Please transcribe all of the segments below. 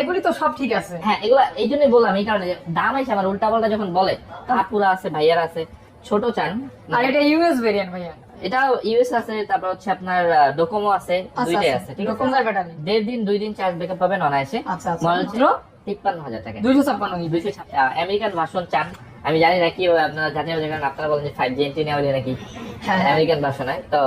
এগুলি তো সব ঠিক আছে। হ্যাঁ এগুলা এই জন্যই বললাম এই কারণে দাম আছে আমার উল্টা পাল্টা যখন বলে আপুরা আছে ভাইয়ার আছে ছোট চান। আর এটা ইউএস ভেরিয়েন্ট ভাইয়া। এটা ইউএস আছে তারপর হচ্ছে আপনার ডোকোমো আছে আচ্ছা দুইটাই আচ্ছা আছে ঠিক আছে? দেড় দিন দুই দিন চার্জ ব্যাকআপ পাবেন অনায়াসে। আচ্ছা আচ্ছা। মাত্র তিপ্পান্ন হাজার টাকা। দুইশো ছাপ্পান্ন। দুইশো আমেরিকান ভার্সন চান। আমি জানি না কি আপনারা জাতীয় জায়গায় আপনারা বলেন যে ফাইভ জি এন্ট্রি নেওয়া নাকি। আমেরিকান ভার্সন হয় তো।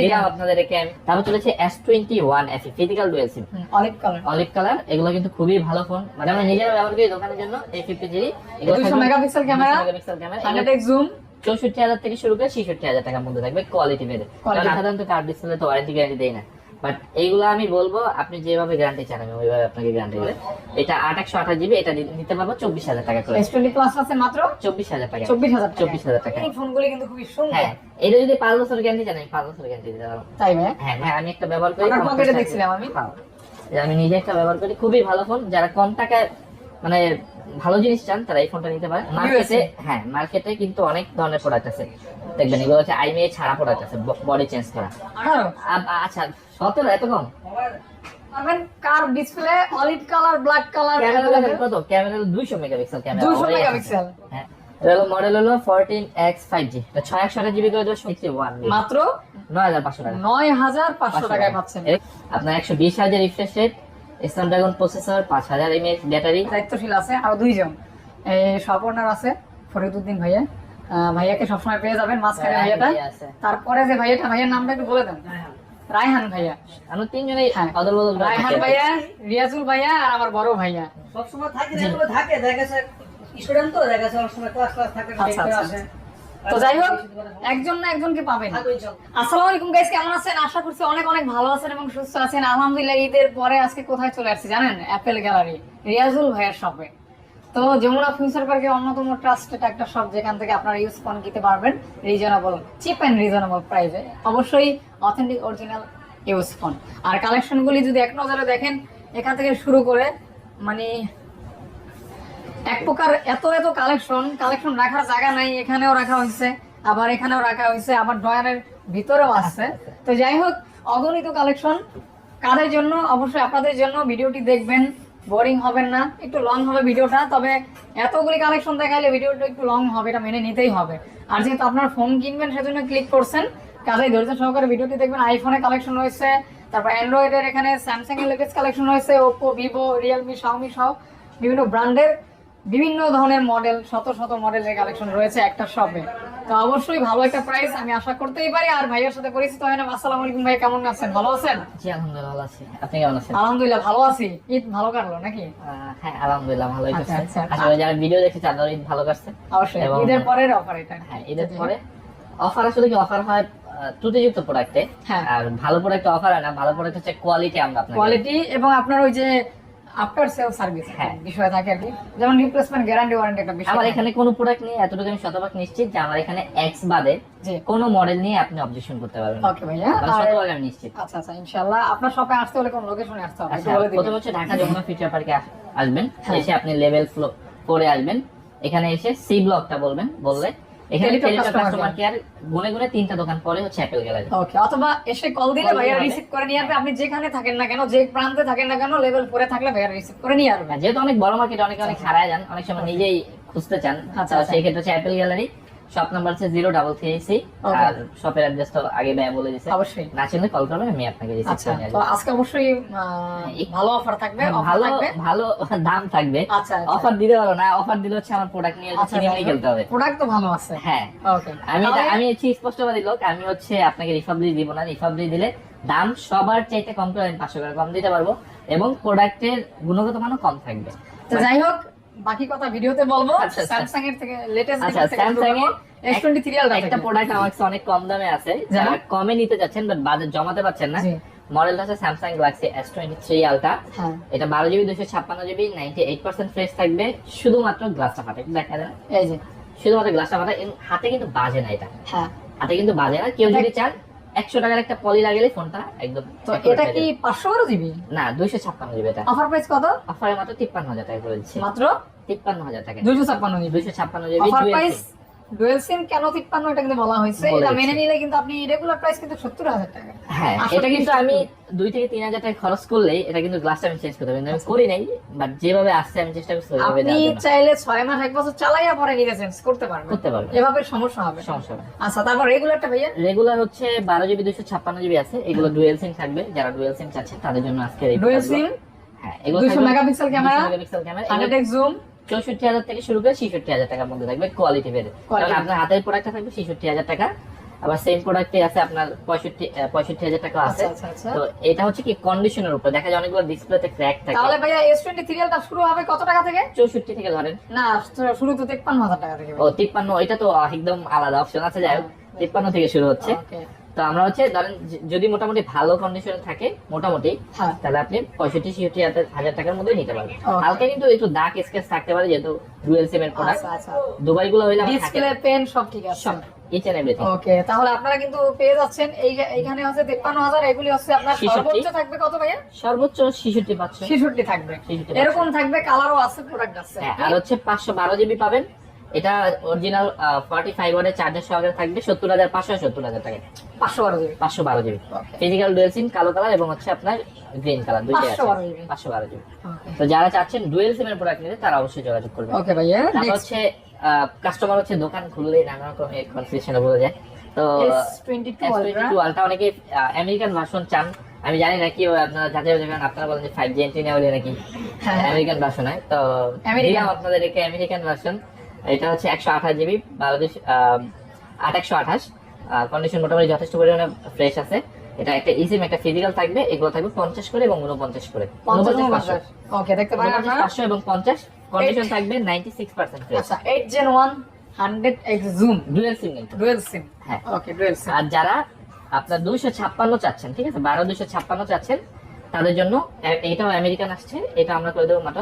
দিলাম আপনাদেরকে আমি। তারপর চলেছে S twenty one F physical dual sim olive colour olive colour এগুলো কিন্তু খুবই ভালো ফোন মানে আমরা নিজেরা ব্যবহার করি দোকানের জন্য এই ফিফটি জিবি দুইশো megapixel camera megapixel camera zoom চৌষট্টি হাজার থেকে শুরু করে ছেষট্টি হাজার টাকার মধ্যে থাকবে। কোয়ালিটি বেড়ে। কারণ। সাধারণত কার্ড ডিসপ্লে তো ওয়ারেন্টি গ্যারান্টি দেয় না। বাট এইগুলো আমি বলব আপনি যেভাবে গ্যারান্টি চান আমি ওইভাবে আপনাকে গ্যারান্টি দেবো এটা আট একশো আঠাশ জিবি এটা নিতে পারব চব্বিশ হাজার টাকা করে। টোয়েন্টি প্লাস আছে মাত্র? চব্বিশ হাজার টাকা। চব্বিশ হাজার চব্বিশ হাজার টাকা। এই ফোনগুলি কিন্তু খুবই সুন্দর। হ্যাঁ এটা যদি পাঁচ বছর গ্যারান্টি জানেন পাঁচ বছর গ্যারান্টি দিতে পারব। তাই হ্যাঁ হ্যাঁ আমি একটা ব্যবহার করি পকেটে দেখছিলাম আমি। হ্যাঁ। আমি নিজে একটা ব্যবহার করি খুবই ভালো ফোন যারা কম টাকায় মানে ভালো জিনিস চান তারা এই ফোনটা নিতে পারেন মার্কেটে হ্যাঁ মার্কেটে কিন্তু অনেক ধরনের প্রোডাক্ট আছে। দেখবেন এগুলো হচ্ছে আইমিএ ছাড়া প্রোডাক্ট আছে বডি চেঞ্জ করা। আচ্ছা সতেরো এত কম? কার display olive colour black colour camera কত? ক্যামেরা দুইশো মেগাপিক্সেল ক্যামেরা 200 মেগাপিক্সেল। হ্যাঁ। হলো মডেল হলো জিবি করে মাত্র টাকা। টাকায় পাচ্ছেন। আপনার একশো বিশ হাজার রিফ্রেশ রেট স্ন্যাপড্রাগন প্রসেসর পাঁচ হাজার এমএএইচ ব্যাটারি দায়িত্বশীল আছে আরও দুইজন। এই স্বপর্ণার আছে ফরিদুদ্দিন ভাইয়া। ভাইয়াকে সবসময় পেয়ে যাবেন মাঝখানে ভাইয়াটা। তারপরে যে ভাইয়াটা ভাইয়ার নামটা একটু বলে দেন। রায়হান। ভাইয়া। আমরা তিনজনেই হ্যাঁ। অদল বদল রায়হান ভাইয়া। রিয়াজুল ভাইয়া আর আমার বড় ভাইয়া। সবসময় থাকে না, থাকে দেখা স্টুডেন্ট তো দেখা গেছে অনেক সময় ক্লাস ক্লাস থাকে আচ্ছা, দেখতে আসে। তো যাই হোক, একজন না একজনকে পাবেন। আলাইকুম গাইস কেমন আছেন? আশা করছি অনেক অনেক ভালো আছেন এবং সুস্থ আছেন। আলহামদুলিল্লাহ, ঈদের পরে আজকে কোথায় চলে আসছি জানেন? অ্যাপেল গ্যালারি রিয়াজুল ভাইয়ের শপে তো যমুনা ফিউচার পার্কের অন্যতম ট্রাস্টেড একটা শপ যেখান থেকে আপনারা ইউজ ফোন কিনতে পারবেন রিজনেবল চিপ অ্যান্ড রিজনেবল প্রাইসে অবশ্যই অথেন্টিক অরিজিনাল ইউজ ফোন আর কালেকশনগুলি যদি এক নজরে দেখেন, এখান থেকে শুরু করে মানে এক প্রকার এত এত কালেকশন কালেকশন রাখার জায়গা নাই, এখানেও রাখা হয়েছে, আবার এখানেও রাখা হয়েছে, আবার ড্রয়ারের ভিতরেও আছে তো যাই হোক, অগণিত কালেকশন কাদের জন্য? অবশ্যই আপনাদের জন্য। ভিডিওটি দেখবেন বোরিং হবেন না, একটু লং হবে ভিডিওটা, তবে এতগুলি কালেকশন দেখাইলে ভিডিওটা একটু লং হবে, এটা মেনে নিতেই হবে। আর যেহেতু আপনার ফোন কিনবেন, সেজন্য ক্লিক করছেন। কাজেই ধৈর্য সহকারে ভিডিওটি দেখবেন। আইফোনে কালেকশন রয়েছে, তারপর অ্যান্ড্রয়েডের এখানে স্যামসাং এর লেটেস্ট কালেকশন রয়েছে ওপো ভিভো রিয়েলমি শাওমি সহ বিভিন্ন ব্র্যান্ডের বিভিন্ন ধরনের মডেল শত শত মডেলের কালেকশন রয়েছে একটা শপে তো অবশ্যই ভালো একটা প্রাইস আমি আশা করতেই পারি। আর ভাইয়ের সাথে পরিচিত হয় না। আসসালামু আলাইকুম ভাই কেমন আছেন? ভালো আছেন? জি আলহামদুলিল্লাহ ভালো আছি। আপনি কেমন আছেন? আলহামদুলিল্লাহ ভালো আছি। ঈদ ভালো কাটলো নাকি? হ্যাঁ আলহামদুলিল্লাহ ভালোই আচ্ছা, কাটছে। আচ্ছা। আসলে যারা ভিডিও দেখে তাদের ঈদ ভালো কাটছে। অবশ্যই ঈদের পরের অফার এটা। হ্যাঁ ঈদের পরে অফার আসলে কি অফার হয় ত্রুটিযুক্ত প্রোডাক্টে হ্যাঁ। আর ভালো প্রোডাক্টে অফার হয় না ভালো প্রোডাক্ট হচ্ছে কোয়ালিটি আমরা কোয়ালিটি এবং আপনার ওই যে আফটার সেল সার্ভিস হ্যাঁ। বিষয় থাকে আর কি। যেমন রিপ্লেসমেন্ট গ্যারান্টি ওয়ারেন্টি একটা বিষয় আমার এখানে কোনো প্রোডাক্ট নেই এতটুকু আমি শতভাগ নিশ্চিত যে আমার এখানে এক্স বাদে জি। কোনো মডেল নিয়ে আপনি অবজেকশন করতে পারবেন ওকে ভাইয়া। শতভাগ আমি নিশ্চিত। আচ্ছা আচ্ছা ইনশাআল্লাহ। আপনার শপে আসতে হলে কোন লোকেশনে আসতে হবে আচ্ছা প্রথম হচ্ছে ঢাকা যমুনা ফিচার পার্কে আসবেন। হ্যাঁ। এসে আপনি লেভেল ফ্লো করে আসবেন। এখানে এসে সি ব্লকটা বলবেন বললে এখানে Teletalk Teletalk customer customer care গুনে গুনে তিনটা দোকান পরে হচ্ছে অ্যাপেল গ্যালারি ওকে অথবা এসে কল দিলে Call ভাইয়া রিসিভ করে নিয়ে আসবে। আপনি যেখানে থাকেন না কেন যে প্রান্তে থাকেন না কেন লেভেল থাকলে ভাইয়া রিসিভ করে নিয়ে আসবে। যেহেতু অনেক বড় মার্কেট অনেকে অনেক হারায় যান অনেক সময় নিজেই খুঁজতে চান। আচ্ছা, আচ্ছা। সেই ক্ষেত্রে হচ্ছে অ্যাপেল গ্যালারি শপ নাম্বার হচ্ছে জিরো ডাবল থ্রি সি আর শপের অ্যাড্রেস তো আগে বলে দিছে অবশ্যই। না চিনলে কল করবেন আমি আপনাকে আচ্ছা তো। আজকে অবশ্যই ভালো অফার থাকবে হ্যাঁ, ভালো ভালো দাম থাকবে। আচ্ছা অফার দিতে পারো না অফার দিলে হচ্ছে আমার প্রোডাক্ট নিয়ে আচ্ছা কিনে নিয়ে খেলতে হবে। প্রোডাক্ট তো ভালো আছে। হ্যাঁ। ওকে আমি আমি হচ্ছে স্পষ্টবাদী লোক আমি হচ্ছে আপনাকে রিফাবলি দিব না রিফাবলি দিলে দাম সবার চাইতে কম করে আমি পাঁচশো টাকা কম দিতে পারব এবং প্রোডাক্টের গুণগত মানও কম থাকবে। তো যাই হোক বাকি কথা ভিডিওতে বলব। আচ্ছা, আচ্ছা। স্যামসাং এর থেকে লেটেস্ট আচ্ছা স্যামসাং এ S23 আলট্রা একটা প্রোডাক্ট আমার কাছে অনেক কম দামে আছে যারা কমে নিতে যাচ্ছেন বাট বাজেট জমাতে পারছেন না। মডেলটা হচ্ছে Samsung Galaxy S twenty three ultra হ্যাঁ। এটা বারো জিবি দুশো ছাপ্পান্ন GB ninety eight percent fresh থাকবে শুধুমাত্র গ্লাসটা ফাটে। দেখা দেন এই যে। শুধুমাত্র গ্লাসটা ফাটে হাতে কিন্তু বাজে না এটা। হ্যাঁ। হাতে কিন্তু বাজে না। কেউ যদি চান একশো টাকার একটা পলি লাগালে ফোনটা একদম তো এটা কি পাঁচশো বারো জিবি না দুইশো ছাপ্পান্ন জিবি এটা। অফার প্রাইস কত? অফারে মাত্র তিপ্পান্ন হাজার টাকা করে মাত্র? তিপ্পান্ন হাজার টাকা। দুইশো ছাপ্পান্ন জিবি দুইশো ছাপ্পান্ন GB offer price dual sim কেন তিপ্পান্ন এটা কিন্তু বলা হয়েছে? এটা মেনে নিলে কিন্তু আপনি রেগুলার প্রাইস কিন্তু সত্তর হাজার টাকা। হ্যাঁ এটা কিন্তু আমি দুই থেকে তিন হাজার টাকা খরচ করলেই এটা কিন্তু গ্লাসটা আমি চেঞ্জ করতে পারি। আমি করি নাই বাট যেভাবে আসছে আমি চেষ্টা করছি ওইভাবে আপনি চাইলে ছয় মাস এক বছর চালাইয়া পরে নিজে চেঞ্জ করতে পারবেন। করতে পারবেন। এভাবে সমস্যা হবে। সমস্যা আচ্ছা তারপর রেগুলারটা ভাইয়া? রেগুলার হচ্ছে বারো জিবি দুশো ছাপ্পান্ন জিবি আছে। এগুলো ডুয়েল সিম থাকবে। যারা ডুয়েল সিম চাচ্ছে তাদের জন্য আজকে ডুয়েল সিম হ্যাঁ এগুলো 200 megapixel camera, megapixel camera hundred X zoom চৌষট্টি হাজার থেকে শুরু করে ছেষট্টি হাজার টাকার মধ্যে থাকবে কোয়ালিটি। কারণ আপনার হাতের প্রোডাক্টটা থাকবে ছেষট্টি হাজার টাকা আবার সেম প্রোডাক্টে আছে আপনার পঁয়ষট্টি পঁয়ষট্টি হাজার টাকা আছে। আচ্ছা আচ্ছা আচ্ছা। তো এটা হচ্ছে কি কন্ডিশনের উপর। দেখা যায় অনেকগুলো ডিসপ্লেতে ক্র্যাক থাকে। তাহলে ভাইয়া এস টোয়েন্টি সিরিয়ালটা শুরু হবে কত টাকা থেকে? চৌষট্টি থেকে ধরেন। না শুরু তো তেপ্পান্ন হাজার টাকা থেকে ও তিপ্পান্ন এটা তো একদম আলাদা অপশন আছে। যাই হোক তিপ্পান্ন থেকে শুরু হচ্ছে. তো আমরা হচ্ছে ধরেন যদি মোটামুটি ভালো কন্ডিশনে থাকে মোটামুটি হ্যাঁ। তাহলে আপনি পঁয়ষট্টি ছিষট্টি হাজার টাকার মধ্যে নিতে পারবেন। হালকা কিন্তু একটু দাগ স্কেচ থাকতে পারে যেহেতু ডুয়েল সিম এর প্রোডাক্ট দুবাই গুলো হইলে ডিসপ্লে পেন সব ঠিক আছে। ইচ এন্ড এভরিথিং ওকে তাহলে আপনারা কিন্তু পেয়ে যাচ্ছেন এই এইখানে হচ্ছে তেপ্পান্ন হাজার এগুলি হচ্ছে আপনার 66 সর্বোচ্চ থাকবে কত ভাইয়া? সর্বোচ্চ ছিষট্টি পাঁচশো ছেষট্টি থাকবে। এরকম থাকবে কালারও আছে প্রোডাক্ট আছে। হ্যাঁ আর হচ্ছে পাঁচশো বারো জিবি পাবেন। এটা অরিজিনাল ফর্টি ফাইভ ওয়ার্ডের চার্জার সহকারে থাকবে সত্তর হাজার পাঁচশো সত্তর হাজার টাকা পাঁচশো বারো জিবি পাঁচশো বারো জিবি ফিজিক্যাল ডুয়েল সিম কালো কালার এবং হচ্ছে আপনার গ্রিন কালার দুইটাই আছে। 512 পাঁচশো বারো জিবি তো যারা চাচ্ছেন ডুয়েল সিমের প্রোডাক্ট নিতে তারা অবশ্যই যোগাযোগ করবেন। ওকে ভাইয়া হচ্ছে কাস্টমার হচ্ছে দোকান খুললে নানা রকম কনফিউশনে বলে যায়। তো S22 S22 আলটা অনেকে আমেরিকান ভার্সন চান। আমি জানি না কি আপনারা যাচাই করেন আপনারা বলেন যে ফাইভ জি এন্ট্রি নেওয়া নাকি হ্যাঁ। আমেরিকান ভার্সন হয়। তো। দিলাম আপনাদেরকে আমেরিকান ভার্সন এটা হচ্ছে একশো আঠাশ জিবি বাংলাদেশ আট একশো আঠাশ। কন্ডিশন মোটামুটি যথেষ্ট পরিমাণে ফ্রেশ আছে। এটা একটা ইসিম একটা ফিজিক্যাল থাকবে এগুলো থাকবে পঞ্চাশ করে এবং উনপঞ্চাশ করে। পাঁচশো। ওকে দেখতে পারেন আপনারা? পাঁচশো এবং পঞ্চাশ। কন্ডিশন থাকবে নাইনটি সিক্স পার্সেন্ট আচ্ছা eight gen one hundred X zoom dual sim dual sim হ্যাঁ। ওকে ডুয়েল সিম আর যারা আপনার দুইশো ছাপ্পান্ন চাচ্ছেন ঠিক আছে? বারো দুইশো ছাপ্পান্ন চাচ্ছেন তাদের জন্য এটাও আমেরিকান আসছে। এটা আমরা করে দেবো মাত্র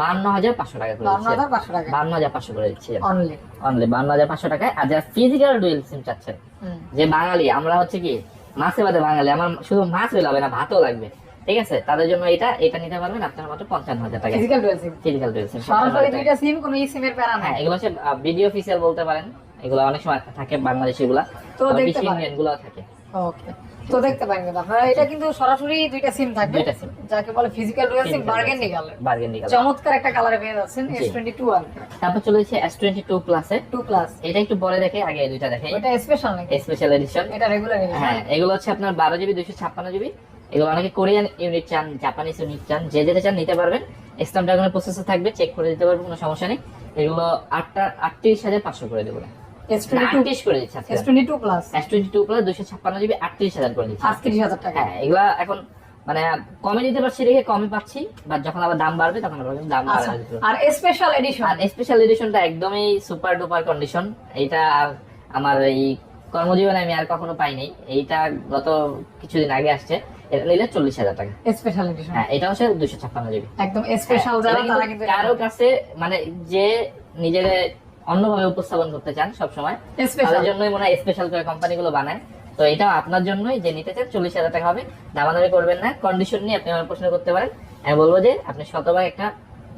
বান্ন হাজার পাঁচশো টাকা করে বান্ন হাজার পাঁচশো টাকা। বান্ন হাজার পাঁচশো করে দিচ্ছি। অনলি অনলি বান্ন হাজার পাঁচশো টাকায়। আর যারা ফিজিক্যাল ডুয়েল সিম চাচ্ছেন যে বাঙালি আমরা হচ্ছে কি মাছে বাদে বাঙালি আমার শুধু মাছ হবে না ভাতও লাগবে। ঠিক আছে? তাদের জন্য এটা এটা নিতে পারবেন আপনার মাত্র পঞ্চান্ন হাজার টাকা। Physical dual sim physical dual sim সরাসরি দুইটা সিম কোনো ই সিমের প্যারা হ্যাঁ নাই এগুলো হচ্ছে ভিডিও অফিসিয়াল বলতে পারেন। এগুলো অনেক সময় থাকে বাংলাদেশি গুলা তো দেখতে পারেন। ইন্ডিয়ানগুলো থাকে। ওকে তো দেখতে পারেন কিন্তু আপনারা। এটা কিন্তু সরাসরি দুইটা সিম থাকবে। দুইটা সিম যাকে বলে physical dual sim burgundy colour burgundy colour চমৎকার একটা কালারে পেয়ে যাচ্ছেন জি। এস টোয়েন্টি টু আলট্রা তারপর চলে যাচ্ছে এস টোয়েন্টি টু প্লাসে টু প্লাস এটা একটু দেখে আগে দুইটা দেখে। ওটা স্পেশাল নাকি? স্পেশাল এডিশন এটা রেগুলার হ্যাঁ এগুলো হচ্ছে আপনার বারো জিবি দুইশো ছাপ্পান্ন জিবি। এগুলো অনেকে কোরিয়ান ইউনিট চান জাপানিজ ইউনিট চান যে যেটা চান নিতে পারবেন। স্ন্যাপড্রাগনের প্রসেসর থাকবে চেক করে দিতে পারবেন কোনো সমস্যা নেই। এগুলো আটটা আটত্রিশ হাজার পাঁচশো করে দেবো। হ্যাঁ এখন মানে কমে দিতে পারছি দেখে কমে পাচ্ছি বা যখন আবার দাম বাড়বে তখন আবার দাম বাড়বে। দিতে হবে। আর স্পেশাল এডিশন আর স্পেশাল এডিশনটা একদমই সুপার ডুপার কন্ডিশন এইটা আমার এই কর্মজীবনে আমি আর কখনো পাইনি। এইটা গত কিছুদিন আগে আসছে। এটা নিলে চল্লিশ হাজার টাকা। স্পেশাল এডিশন হ্যাঁ এটা হচ্ছে দুশো ছাপ্পান্ন জিবি একদম স্পেশাল যারা তারা কিন্তু কারও কাছে মানে যে নিজের অন্যভাবে উপস্থাপন করতে চান সবসময়। স্পেশাল তাদের জন্যই মনে হয় স্পেশাল করে কোম্পানিগুলো বানায়। তো এটা আপনার জন্যই যে নিতে চান চল্লিশ হাজার টাকা হবে। দামাদামি করবেন না। কন্ডিশন নিয়ে আপনি আমার প্রশ্ন করতে পারেন। আমি বলব যে আপনি শতভাগ একটা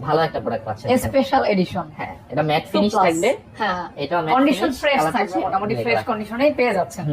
ভালো একটা প্রোডাক্ট পাচ্ছেন। স্পেশাল এডিশন হ্যাঁ এটা ম্যাট ফিনিশ থাকবে। হ্যাঁ এটাও matte কন্ডিশন ফ্রেশ থাকবে। মোটামুটি ফ্রেশ। কন্ডিশনেই পেয়ে যাচ্ছেন।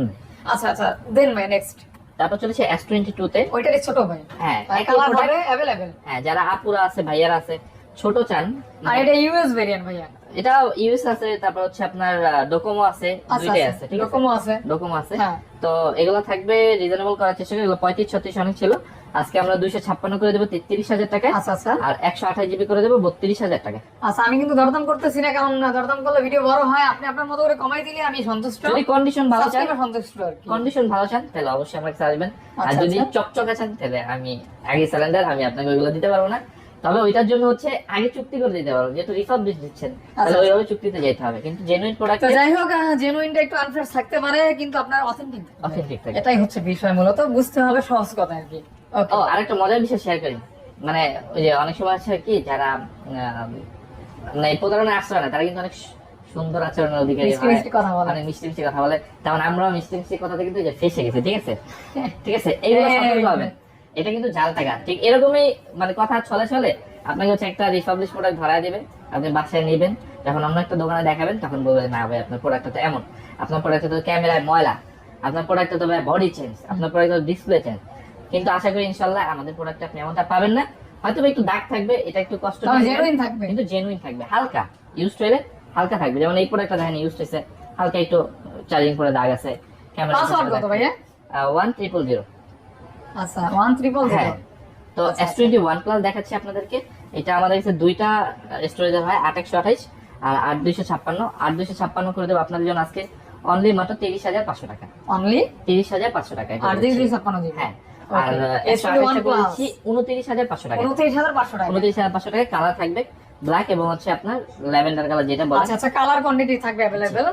আচ্ছা আচ্ছা। দেন ভাই নেক্সট তারপর চলেছে এস টোয়েন্টি টু তে ওইটারই ছোট ভাই। হ্যাঁ কালার হবে অ্যাভেলেবেল হ্যাঁ যারা আপুরা আছে ভাইয়ারা আছে ছোট চান। আর এটা ইউএস ভেরিয়েন্ট ভাইয়া। এটা ইউএস আছে তারপর হচ্ছে আপনার ডোকোমো আছে আচ্ছা দুইটাই আছে ঠিক আছে? রকমও আছে। ডোকোমো আছে। হ্যাঁ। তো এগুলো থাকবে রিজনেবল করার চেষ্টা করি এগুলো পঁয়ত্রিশ ছত্রিশ অনেক ছিল। আজকে আমরা দুইশো ছাপ্পান্ন করে দেবো তেত্রিশ হাজার টাকায়। আচ্ছা আচ্ছা। আর একশো আঠাশ জিবি করে দেবো বত্রিশ হাজার টাকা আচ্ছা আমি কিন্তু দরদাম করতেছি না কারণ দরদাম করলে ভিডিও বড় হয় আপনি আপনার মতো করে কমাই দিলে আমি সন্তুষ্ট। যদি কন্ডিশন ভালো চান সন্তুষ্ট কন্ডিশন ভালো চান তাহলে অবশ্যই আমার কাছে আসবেন। আর আচ্ছা, যদি আচ্ছা। চকচকে চান তাহলে আমি আগে সিলিন্ডার আমি আপনাকে ওইগুলো দিতে পারব না। তবে ওইটার জন্য হচ্ছে আগে চুক্তি করে দিতে পারব যেহেতু রিফাবলিশ দিচ্ছেন তাহলে আচ্ছা। ওইভাবে চুক্তিতে যেতে হবে কিন্তু জেনুইন প্রোডাক্ট যাই হোক জেনুইনটা একটু আনফ্রেশ থাকতে পারে কিন্তু আপনার অথেন্টিক অথেন্টিক থাকে এটাই হচ্ছে বিষয় মূলত বুঝতে হবে সহজ কথা আর কি। ও আরেকটা মজার বিষয় শেয়ার করি। মানে ওই যে অনেক সময় আছে কি যারা মানে প্রতারণা আশ্রয় না তারা কিন্তু অনেক সুন্দর আচরণের অধিকারী কথা বলে। অনেক মিষ্টি মিষ্টি কথা বলে। তেমন আমরাও মিষ্টি মিষ্টি কথা থেকে কিন্তু এই যে ফেসে গেছে ঠিক আছে? ঠিক আছে? এইগুলো সতর্ক হবেন এটা কিন্তু জাল টাকা ঠিক এরকমই মানে কথা চলে চলে আপনাকে হচ্ছে একটা রিপাবলিশ প্রোডাক্ট ধরায় দিবে আপনি বাসায় নেবেন যখন অন্য একটা দোকানে দেখাবেন তখন বলবেন না ভাই আপনার প্রোডাক্টটা তো এমন। আপনার প্রোডাক্টটা তো ক্যামেরায় ময়লা আপনার প্রোডাক্টটা তো ভাই বডি চেঞ্জ আপনার প্রোডাক্টটা ডিসপ্লে চেঞ্জ কিন্তু আশা করি ইনশাল্লাহ আমাদের প্রোডাক্টটা আপনি এমনটা পাবেন না। হয়তো একটু দাগ থাকবে এটা একটু কষ্ট লাগবে, থাকবে। কিন্তু জেনুইন থাকবে হালকা। ইউজ হলে হালকা থাকবে যেমন এই প্রোডাক্টটা দেখেন ইউজ হয়েছে হালকা একটু চার্জিং করে দাগ আছে ক্যামেরা কত ভাইয়া? ওয়ান ট্রিপল জিরো আচ্ছা ওয়ান ট্রিপল হ্যাঁ। তো আচ্ছা, এস টোয়েন্টি ওয়ান প্লাস দেখাচ্ছি আপনাদেরকে। এটা আমাদের কাছে দুইটা স্টোরেজের হয় আট একশো আঠাইশ আর আট দুইশো ছাপ্পান্ন। আট দুইশো ছাপ্পান্ন করে দেবো আপনাদের জন্য আজকে। অনলি মাত্র তিরিশ হাজার পাঁচশো টাকা। অনলি তিরিশ হাজার পাঁচশো টাকা আট দিন ছাপ্পান্ন হ্যাঁ। আর একশো S21 আঠাশটা করে plus। দিচ্ছি উনত্রিশ হাজার পাঁচশো টাকা। উনত্রিশ হাজার পাঁচশো টাকা। উনত্রিশ হাজার পাঁচশো টাকা কালার থাকবে। ব্ল্যাক এবং হচ্ছে আপনার ল্যাভেন্ডার কালার যেটা বলে। আচ্ছা আচ্ছা কালার কোয়ান্টিটি থাকবে अवेलेबल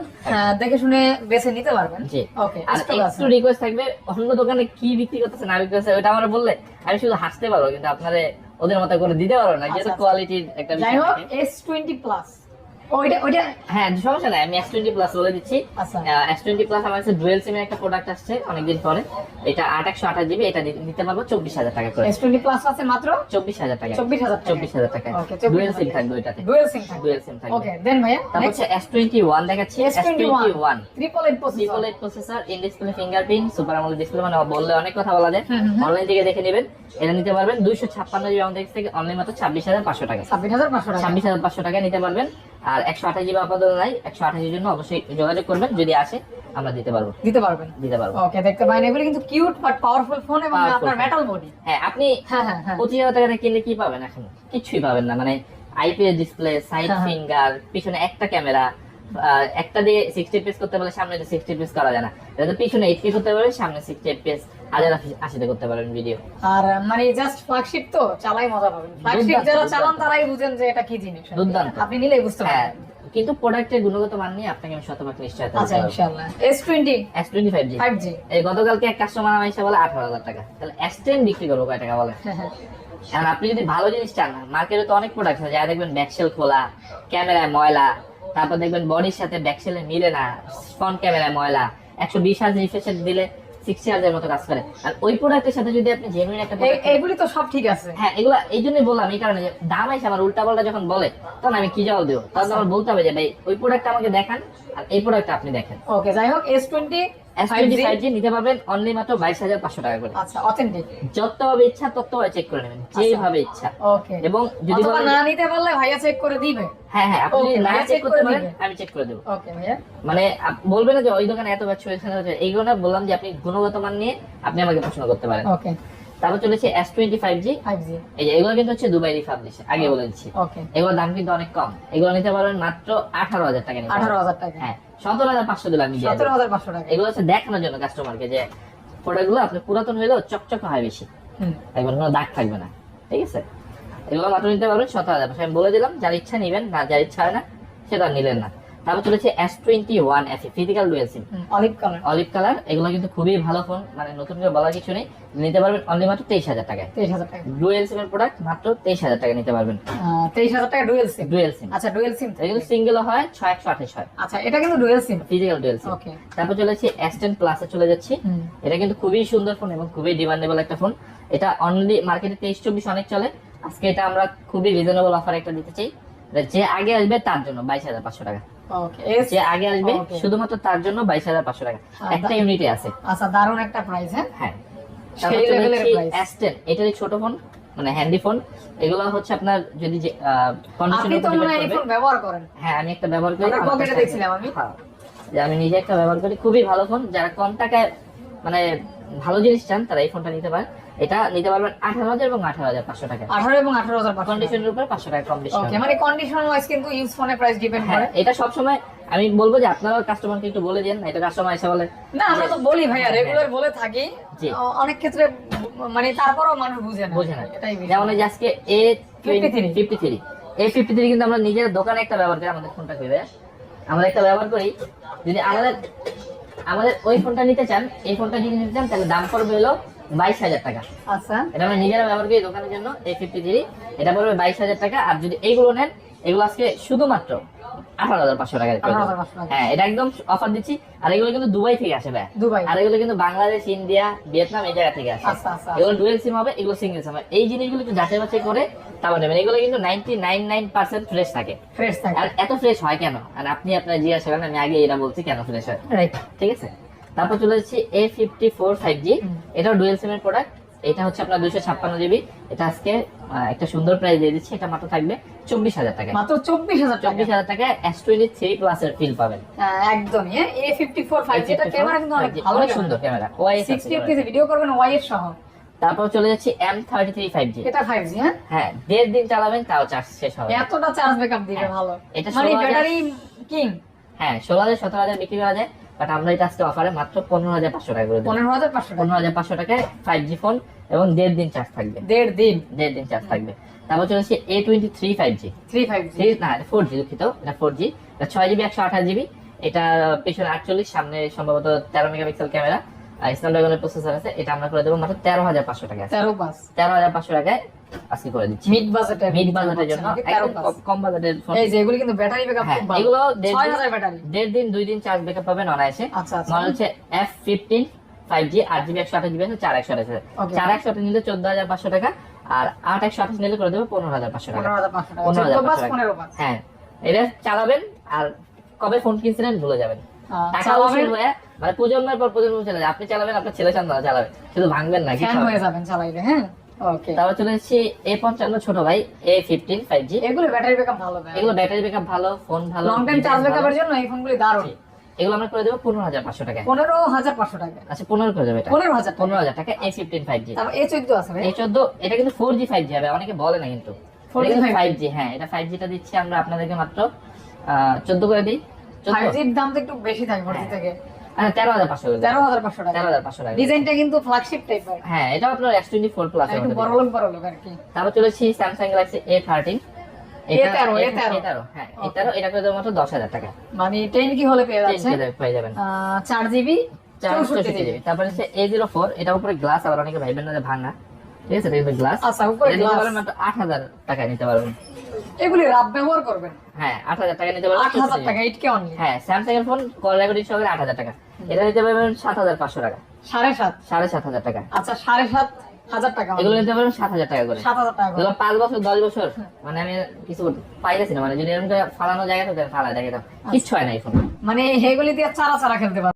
দেখে শুনে বেছে নিতে পারবেন। জি। ওকে আর একটু রিকোয়েস্ট থাকবে অন্য দোকানে কি বিক্রি করতেছে না বিক্রি করতেছে ওটা আমার বললে আমি শুধু হাসতে পারব কিন্তু আপনারে ওদের মতো করে দিতে পারো না যেহেতু আচ্ছা, আচ্ছা। কোয়ালিটির একটা যাই বিষয় হোক থাকে। এস টোয়েন্টি প্লাস ওইটা ওইটা হ্যাঁ সমস্যা নাই আমি এস টোয়েন্টি প্লাস বলে দিচ্ছি। আচ্ছা। এস টোয়েন্টি প্লাস আমার কাছে ডুয়েল সিমের একটা প্রোডাক্ট আসছে অনেকদিন পরে। এটা আট একশো আঠাশ জিবি এটা নিতে পারব চব্বিশ হাজার টাকা করে। এস টোয়েন্টি প্লাস আছে মাত্র? চব্বিশ হাজার টাকা। চব্বিশ হাজার চব্বিশ হাজার টাকা। Okay, 24,000 ডুয়েল সিম থাকবে ওইটাতে। ডুয়েল সিম থাকবে। ডুয়েল সিম থাকবে। ওকে দেন ভাইয়া তারপর হচ্ছে এস টোয়েন্টি ওয়ান দেখাচ্ছি। S twenty one triple eight processor triple eight processor in display fingerprint super AMOLED display মানে বললে অনেক কথা বলা যায়। অনলাইন থেকে দেখে নেবেন। এটা নিতে পারবেন দুইশো ছাপ্পান্ন জিবি আমাদের থেকে অনলাইন মাত্র ছাব্বিশ হাজার পাঁচশো টাকা। ছাব্বিশ হাজার পাঁচশো টাকা। ছাব্বিশ হাজার পাঁচশো টাকা নিতে পারবেন। আর একশো আঠাশ জিবি আপাতত নাই একশো আঠাশের জন্য অবশ্যই যোগাযোগ করবেন যদি আসে আমরা দিতে পারব। দিতে পারবেন? দিতে পারব। ওকে দেখতে পারেন এগুলো কিন্তু কিউট বাট পাওয়ারফুল ফোন এবং আপনার মেটাল বডি হ্যাঁ আপনি হ্যাঁ হ্যাঁ হ্যাঁ। পঁচিশ হাজার টাকা কিনলে কি পাবেন এখন? কিছুই পাবেন না মানে আইপিএস ডিসপ্লে সাইড। ফিঙ্গার পিছনে একটা ক্যামেরা একটা দিয়ে সিক্সটি পিস করতে পারলে সামনে সিক্সটি পিস করা যায় না। এটা পিছনে এইট করতে পারবেন সামনে সিক্সটি পিস হাজার আশিতে করতে পারবেন ভিডিও আর মানে জাস্ট ফ্ল্যাগশিপ তো চালাই মজা পাবেন। ফ্ল্যাগশিপ যারা চালান তারাই বুঝেন যে এটা কি জিনিস দুর্দান্ত। আপনি নিলেই বুঝতে হ্যাঁ পারবেন কিন্তু প্রোডাক্টের গুণগত মান নিয়ে আপনাকে আমি শতভাগ নিশ্চয়তা আচ্ছা ইনশাআল্লাহ। S twenty S twenty five G five G এই গতকালকে এক কাস্টমার আমার এসে বলে আঠারো হাজার টাকা। তাহলে এস টেন বিক্রি করব কয় টাকা বলে এখন আপনি যদি ভালো জিনিস চান মার্কেটে তো অনেক প্রোডাক্ট আছে যা দেখবেন ব্যাকসেল খোলা ক্যামেরায় ময়লা তারপর দেখবেন বডির সাথে ব্যাকসেলে মিলে না। ফ্রন্ট ক্যামেরায় ময়লা। একশো বিশ হাজার রিফ্রেশের দিলে সিক্সটি হাজার মতো কাজ করে। আর ওই প্রোডাক্টের সাথে যদি আপনি জেনুইন একটা এগুলি তো সব ঠিক আছে। হ্যাঁ এগুলো এই জন্যই বললাম এই কারণে দাম আছে আমার উল্টা পাল্টা যখন বলে তখন আমি কি জবাব দেবো? তখন আমার বলতে হবে যে ভাই ওই প্রোডাক্ট আমাকে দেখান আর এই প্রোডাক্টটা আপনি দেখেন। ওকে যাই হোক এস টোয়েন্টি এস টোয়েন্টি নিতে পারবেন অনলি মাত্র বাইশ হাজার পাঁচশো টাকা করে। আচ্ছা অথেন্টিক যতভাবে ইচ্ছা ততভাবে চেক করে নেবেন যেভাবে ইচ্ছা। ওকে এবং যদি না নিতে পারলে ভাইয়া চেক করে দিবে। হ্যাঁ হ্যাঁ আপনি না চেক করতে পারেন আমি চেক করে দেব। ওকে ভাইয়া। মানে বলবেন না যে ওই দোকানে এত বাচ্চা এখানে এইগুলো বললাম যে আপনি গুণগত মান নিয়ে আপনি আমাকে প্রশ্ন করতে পারেন। ওকে তারপর চলেছে S twenty five G five G এই যে এগুলো কিন্তু হচ্ছে দুবাই রিফাবলিশ আগে বলে দিচ্ছি। ওকে এগুলোর দাম কিন্তু অনেক কম। এগুলো নিতে পারবেন মাত্র আঠারো হাজার টাকা নিতে আঠারো। হাজার টাকা। হ্যাঁ সতেরো হাজার পাঁচশো দিলাম সতেরো হাজার পাঁচশো টাকা। এগুলো হচ্ছে দেখানোর জন্য কাস্টমারকে যে প্রোডাক্টগুলো আপনি পুরাতন হলেও চকচক হয় বেশি। হুম। একবার কোনো দাগ থাকবে না। ঠিক আছে? এগুলো মাত্র নিতে পারবেন সতেরো হাজার। আমি বলে দিলাম যার ইচ্ছা নিবেন না যার ইচ্ছা হয় না সেটা নিলেন না। তারপর চলেছে S twenty one F physical dual SIM olive colour olive colour এগুলো কিন্তু খুবই ভালো ফোন মানে নতুন করে বলার কিছু নেই। নিতে পারবেন অনলি মাত্র তেইশ হাজার টাকায়। তেইশ হাজার টাকা। ডুয়েল সিমের প্রোডাক্ট মাত্র তেইশ হাজার টাকা নিতে পারবেন। তেইশ হাজার টাকা ডুয়েল সিম ডুয়েল সিম আচ্ছা ডুয়েল সিম এগুলো সিঙ্গেল হয় ছয় একশো আঠাশ হয়। আচ্ছা এটা কিন্তু dual SIM physical dual SIM okay তারপর চলেছি এস টেন প্লাসে চলে যাচ্ছি। এটা কিন্তু খুবই সুন্দর ফোন এবং খুবই ডিমান্ডেবল একটা ফোন এটা অনলি মার্কেটে তেইশ চব্বিশ অনেক চলে। আজকে এটা আমরা খুবই রিজনেবল অফার একটা দিতে চাই। যে আগে আসবে তার জন্য বাইশ হাজার পাঁচশো টাকা। এস যে আগে আসবে শুধুমাত্র তার জন্য বাইশ হাজার পাঁচশো টাকা। একটা ইউনিটে আছে। আচ্ছা দারুণ একটা প্রাইস হ্যাঁ? এটারই ছোট ফোন মানে হ্যান্ডি ফোন এগুলো হচ্ছে আপনার যদি যে কন্ডিশন আপনি তো মনে এই ফোন ব্যবহার করেন। হ্যাঁ আমি একটা ব্যবহার করি দেখছিলাম আমি। হ্যাঁ। যে আমি নিজে একটা ব্যবহার করি খুবই ভালো ফোন যারা কম টাকায় মানে ভালো জিনিস চান তারা এই ফোনটা নিতে পারেন। এটা নিতে পারবেন আঠারো হাজার এবং আঠারো হাজার পাঁচশো টাকা। আঠারো এবং আঠারো হাজার কন্ডিশনের উপর পাঁচশো টাকা কম ওকে মানে কন্ডিশন ওয়াইজ কিন্তু ইউজ ফোনের প্রাইস ডিপেন্ড হ্যাঁ করে। এটা সবসময় আমি বলব যে আপনারা কাস্টমারকে একটু বলে দিন এটা কাস্টমার এসে বলে। না আমরা তো বলি ভাইয়া হ্যাঁ। রেগুলার বলে থাকি। অনেক ক্ষেত্রে মানে তারপরও মানুষ বুঝে না। বোঝে না। এটাই। যেমন এই আজকে A 53 fifty three A fifty three কিন্তু আমরা নিজের দোকানে একটা ব্যবহার করি আমাদের ফোনটা করি আমরা একটা ব্যবহার করি যদি আমাদের আমাদের ওই ফোনটা নিতে চান এই ফোনটা যদি নিতে চান তাহলে দাম পড়বে হলো বাইশ হাজার টাকা। আচ্ছা। এটা আমরা নিজেরা ব্যবহার করি দোকানের জন্য এই ফিফটি থ্রি। এটা পড়বে বাইশ হাজার টাকা। আর যদি এইগুলো নেন এগুলো আজকে শুধুমাত্র আঠারো হাজার পাঁচশো টাকা করে দেবো। 18,500 টাকা। হ্যাঁ এটা একদম অফার দিচ্ছি। আর এগুলো কিন্তু দুবাই থেকে আসে ভাই। আর এগুলো কিন্তু বাংলাদেশ ইন্ডিয়া ভিয়েতনাম এই জায়গা থেকে আসে। আচ্ছা, আচ্ছা, এগুলো ডুয়েল সিম হবে এগুলো সিঙ্গেল সিম হবে। এই জিনিসগুলো একটু যাচাই বাছাই করে তারপর নেবেন। এগুলো কিন্তু ninety nine nine percent fresh থাকে। ফ্রেশ থাকে। আর এত ফ্রেশ হয় কেন? আর আপনি আপনার জিজ্ঞাসা করেন আমি আগে এটা বলছি কেন ফ্রেশ হয়। ঠিক আছে? তারপর চলে যাচ্ছি A fifty four five G এটাও ডুয়েল সিম এর প্রোডাক্ট এটা হচ্ছে আপনার দুইশো ছাপ্পান্ন জিবি এটা আজকে একটা সুন্দর প্রাইস দিয়ে দিচ্ছি। এটা মাত্র থাকবে চব্বিশ হাজার টাকা মাত্র চব্বিশ হাজার চব্বিশ হাজার টাকা এস টোয়েন্টি থ্রি প্লাস এর ফিল পাবেন। হ্যাঁ, একদমই। এ ফিফটি ফোর ফাইভ যেটা ক্যামেরা কিন্তু অনেক ভালো সুন্দর ক্যামেরা ওয়াই সিক্সটি ভিডিও করবেন ওয়াই এর সহ। তারপর চলে যাচ্ছি M thirty three five G এটা ফাইভ জি হ্যাঁ? হ্যাঁ দেড় দিন চালাবেন তাও চার্জ শেষ হবে এতটা চার্জ ব্যাকআপ দিবে হ্যাঁ, ভালো। এটা মানে ব্যাটারি কিং হ্যাঁ ষোলো হাজার সতেরো হাজার বিক্রি করা যায়। বাট আমরা এটা আজকে অফারে মাত্র পনেরো হাজার পাঁচশো টাকা করে পনেরো হাজার পাঁচশো টাকা। পনেরো হাজার পাঁচশো টাকায় ফাইভ জি ফোন এবং দেড় দিন চার্জ থাকবে। দেড় দিন? দেড় দিন চার্জ থাকবে। তারপর চলে এসেছে A twenty three five G three five G না ফোর জি দুঃখিত এটা ফোর জি ছয় জিবি একশো আঠাশ জিবি এটা পেছনে আটচল্লিশ সামনে সম্ভবত তেরো মেগাপিক্সেল ক্যামেরা আর স্ন্যাপড্রাগনের প্রসেসর আছে এটা আমরা করে দেবো মাত্র তেরো হাজার পাঁচশো টাকা তেরো পাঁচ তেরো হাজার পাঁচশো টাকায় আজকে করে দিচ্ছি। মিড বাজেটে মিড বাজেটের জন্য তেরো একদম পাঁচ কম- কম বাজেটের ফোন এই যে এগুলি কিন্তু ব্যাটারি ব্যাকআপ খুব ভালো। এগুলো দেড় ছয় দিন- হাজার ব্যাটারি দেড় দিন দুই দিন চার্জ ব্যাকআপ পাবেন অনায়াসে। আচ্ছা হচ্ছে এফ ফিফটিন ফাইভ জি আট জিবি একশো আঠাশ জিবি আছে চার একশো আঠাশ আছে Okay. চার একশো আঠাশ নিলে টাকা আর আট একশো আঠাশ নিলে করে দেবো পনেরো হাজার পাঁচশো টাকা। পনেরো হাজার পাঁচশো টাকা। পনেরো হাজার চোদ্দ পাঁচ পাঁচশো টাকা। হ্যাঁ এটা চালাবেন আর কবে ফোন কিনছিলেন ভুলে যাবেন। টাকা হয়ে মানে প্রজন্মের পর প্রজন্ম চলে যায়। আপনি চালাবেন আপনার ছেলে সন্তান চালাবে। শুধু ভাঙবেন না কি ফ্যান হয়ে যাবেন চালাইলে হ্যাঁ? ওকে তারপর চলে এসেছি এ পঞ্চান্ন ছোট ভাই এ ফিফটিন ফাইভ জি এগুলো ব্যাটারি ব্যাকআপ ভালো এগুলো ব্যাটারি ব্যাকআপ ভালো ফোন ভালো লং টাইম চার্জ ব্যাকআপের জন্য এই ফোনগুলি দারুণ। এগুলো আমরা করে দেবো পনেরো হাজার পাঁচশো টাকা পনেরো হাজার পাঁচশো টাকা আচ্ছা পনেরো করে পনেরো হাজার পনেরো হাজার টাকা এ ফিফটিন ফাইভ জি এ চোদ্দ আছে এই চোদ্দ এটা কিন্তু ফোর জি ফাইভ জি হবে অনেকে বলে না কিন্তু। 4G, 5G ফাইভ জি হ্যাঁ এটা ফাইভ জিটা দিচ্ছি আমরা আপনাদেরকে মাত্র চোদ্দ করে দিই। ফাইভ জির দাম তো একটু বেশি থাকে ফোর থেকে। হ্যাঁ তেরো হাজার পাঁচশো তেরো হাজার পাঁচশো টাকা। তেরো হাজার পাঁচশো টাকা। ডিজাইনটা কিন্তু ফ্ল্যাগশিপ টাইপের হ্যাঁ এটা আপনার টোয়েন্টি ফোর প্লাস একটু বড় লোক বড় লোক আর কি। তারপর চলেছি Samsung Galaxy A thirteen A13, A13 হ্যাঁ এটারও এটা করে দেবো মাত্র দশ হাজার টাকা। টেন কি হলে পেয়ে Change যাচ্ছে করে পেয়ে যাবেন। আহ, চার জিবি চৌষট্টি চৌষট্টি জিবি জিবি তারপরে এ জিরো ফোর এটা উপরে গ্লাস আবার অনেকে ভাইবেন ভাঙা। ঠিক আছে গ্লাস আচ্ছা আট হাজার টাকায় নিতে পারবেন। এগুলি রাব ব্যবহার করবেন। হ্যাঁ আট হাজার টাকা নিতে পারবেন আট হাজার টাকা হ্যাঁ স্যামসাং এর ফোন কল রেকর্ডিং সহকারে আট হাজার টাকা। এটা নিতে পারবেন সাত হাজার পাঁচশো টাকা। সাড়ে সাত। সাড়ে সাত হাজার টাকা। আচ্ছা সাড়ে সাত হাজার টাকা এগুলো নিতে পারবেন সাত হাজার টাকা করে। সাত হাজার টাকা এগুলো পাঁচ বছর দশ বছর মানে আমি কিছু পাইতেছি না মানে যদি এরকম ফালানো জায়গা ফালা কিচ্ছু হয় না এই ফোন মানে হেগুলি দিয়ে চারা চারা খেলতে পারবে